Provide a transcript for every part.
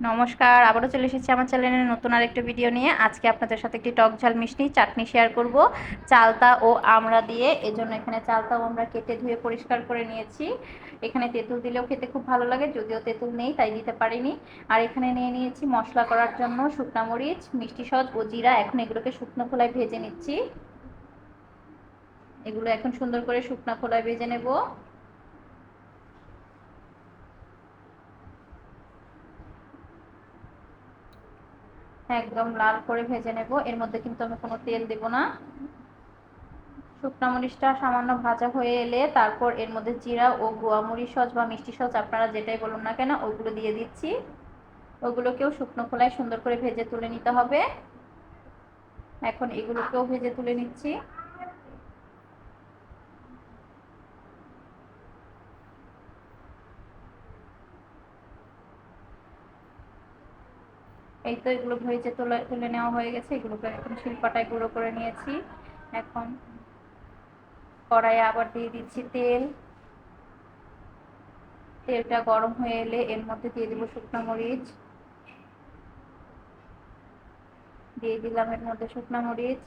নমস্কার, আবারও চলে এসেছি আমার চ্যানেলে নতুন আরেকটা ভিডিও নিয়ে। আজকে আপনাদের সাথে একটি টক ঝাল মিষ্টি, চাটনি শেয়ার করব। চালতা ও আমড়া দিয়ে। এজন্য এখানে চালতা ও আমরা কেটে ধুয়ে পরিষ্কার করে নিয়েছি। এখানে তেঁতুল দিলেও খেতে খুব ভালো লাগে, যদিও তেঁতুল নেই, তাই দিতে পারিনি। আর এখানে নিয়ে নিয়েছি মশলা করার জন্য শুকনা মরিচ, মিষ্টি সজ ও জিরা। এখন এগুলোকে শুকনো খোলায় ভেজে নিচ্ছি। এগুলো এখন সুন্দর করে শুকনা খোলায় ভেজে নেব। একদম লাল করে ভেজে নেব। এর মধ্যে কিন্তু আমি কোনো তেল দেব না। শুকনা মরিচটা সামান্য ভাজা হয়ে এলে তারপর এর মধ্যে জিরা ও গোয়া মরিচ সস বা মিষ্টি সস, আপনারা যেটাই বলুন না কেন, ওগুলো দিয়ে দিচ্ছি। ওগুলোকেও শুকনো খোলায় সুন্দর করে ভেজে তুলে নিতে হবে। এখন এগুলোকেও ভেজে তুলে নিচ্ছি। এই তো এগুলো ভেজে তুলে তুলে নেওয়া হয়ে গেছে। এগুলোকে এখন শিলপাটায় গুঁড়ো করে নিয়েছি। এখন কড়াইয়ে আবার দিয়ে দিচ্ছি তেল। তেলটা গরম হয়ে এলে এর মধ্যে দিয়ে দেবো শুকনো মরিচ। দিয়ে দিলাম এর মধ্যে শুকনো মরিচ।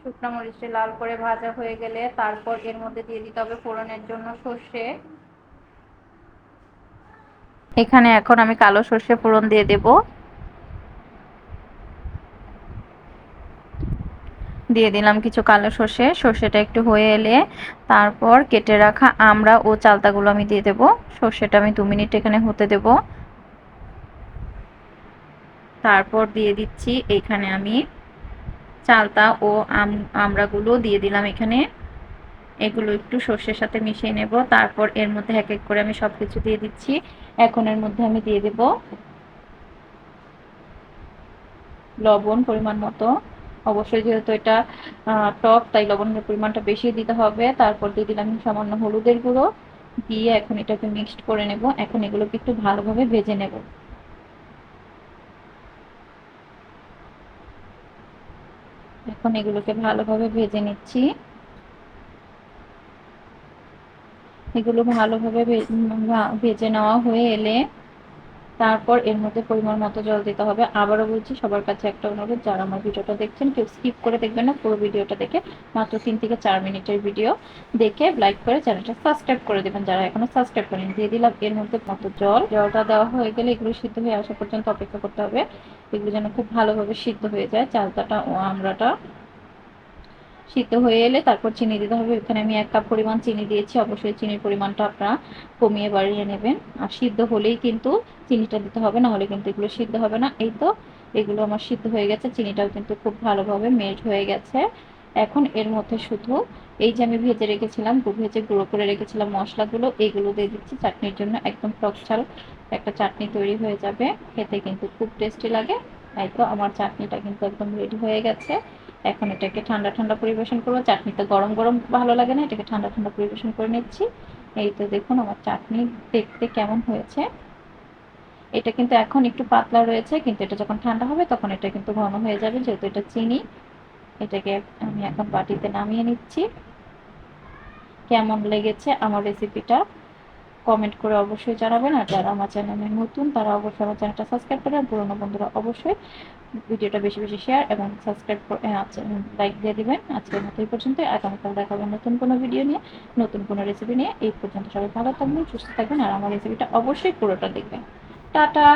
শুকনো মরিচটা লাল করে ভাজা হয়ে গেলে তারপর এর মধ্যে দিয়ে দিতে হবে ফোড়নের জন্য সর্ষে। এখানে এখন আমি কালো সর্ষে ফোড়ন দিয়ে দেব। দিয়ে দিলাম কিছু কালো সর্ষে, সর্ষেটা একটু হয়ে এলে তারপর কেটে রাখা আমড়া ও চালতাগুলো আমি দিয়ে দেব। সর্ষেটা আমি দু মিনিট এখানে হতে দেব। তারপর দিয়ে দিচ্ছি এখানে আমি চালতা ও আমড়াগুলো দিয়ে দিলাম এখানে। এগুলো একটু সর্ষের সাথে মিশিয়ে নেব। তারপর এর মধ্যে এক এক করে আমি সব কিছু দিয়ে দিচ্ছি। এখন এর মধ্যে আমি দিয়ে দেব লবণ পরিমাণ মতো। অবশ্যই যেহেতু এটা টক, তাই লবণের পরিমাণটা বেশি দিতে হবে। তারপর দিয়ে দিলাম সামান্য হলুদের গুঁড়ো। দিয়ে এখন এটাকে মিক্সড করে নেব। এখন এগুলোকে একটু ভালোভাবে ভেজে নেব। এখন এগুলোকে ভালোভাবে ভেজে নিচ্ছি। এগুলো ভালোভাবে ভেজে নেওয়া হয়ে এলে তারপর এর মধ্যে পরিমাণ মতো জল দিতে হবে। আবারও বলছি, সবার কাছে একটা অনুরোধ, যারা আমার ভিডিওটা দেখছেন, কেউ স্কিপ করে দেখবেন না, পুরো ভিডিওটা দেখে মাত্র তিন থেকে চার মিনিটের ভিডিও দেখে লাইক করে চ্যানেলটা সাবস্ক্রাইব করে দেবেন। যারা এখনও সাবস্ক্রাইব করেন, দিয়ে দিলাম এর মধ্যে মতো জল। জলটা দেওয়া হয়ে গেলে এগুলো সিদ্ধ হয়ে আসা পর্যন্ত অপেক্ষা করতে হবে। এগুলো যেন খুব ভালোভাবে সিদ্ধ হয়ে যায়। চালতাটা, ও আমড়াটা সিদ্ধ হয়ে এলে তারপর চিনি দিতে হবে। এখানে আমি এক কাপ পরিমাণ চিনি দিয়েছি। অবশ্যই চিনির পরিমাণটা আপনারা কমিয়ে বাড়িয়ে নেবেন। আর সিদ্ধ হলেই কিন্তু চিনিটা দিতে হবে না হলে কিন্তু এগুলো সিদ্ধ হবে না। এই তো, এগুলো আমার সিদ্ধ হয়ে গেছে। চিনিটাও কিন্তু খুব ভালোভাবে মেল্ট হয়ে গেছে। এখন এর মধ্যে শুধু এই যে আমি ভেজে রেখেছিলাম ভেজে গুঁড়ো করে রেখেছিলাম মশলাগুলো, এইগুলো দিয়ে দিচ্ছি। চাটনির জন্য একদম টক ছাল একটা চাটনি তৈরি হয়ে যাবে। খেতে কিন্তু খুব টেস্টি লাগে। তাই তো আমার চাটনিটা কিন্তু একদম রেডি হয়ে গেছে। এখন এটাকে ঠান্ডা ঠান্ডা পরিবেশন করব। চাটনিটা গরম গরম ভালো লাগে না, এটাকে ঠান্ডা ঠান্ডা পরিবেশন করে নিচ্ছি। এই তো দেখুন আমার চাটনি দেখতে কেমন হয়েছে। এটা কিন্তু এখন একটু পাতলা রয়েছে, কিন্তু এটা যখন ঠান্ডা হবে তখন এটা কিন্তু ঘন হয়ে যাবে, যেহেতু এটা চিনি। এটাকে আমি এখন বাটিতে নামিয়ে নিচ্ছি। কেমন লেগেছে আমার রেসিপিটা কমেন্ট করে অবশ্যই জানাবেন, আর যারা আমার চ্যানেলে নতুন তারা অবশ্যই আমার চ্যানেলটা সাবস্ক্রাইব করবেন পুরোনো বন্ধুরা অবশ্যই ভিডিওটা বেশি বেশি শেয়ার এবং সাবস্ক্রাইব লাইক দিয়ে দিবেন। আজকের মতো এই পর্যন্ত। আগামীকাল হবে নতুন কোনো ভিডিও নিয়ে, নতুন কোনো রেসিপি নিয়ে। এই পর্যন্ত সবাই ভালো থাকবেন, সুস্থ থাকবেন। আর আমার রেসিপিটা অবশ্যই পুরোটা দেখবেন। টাটা!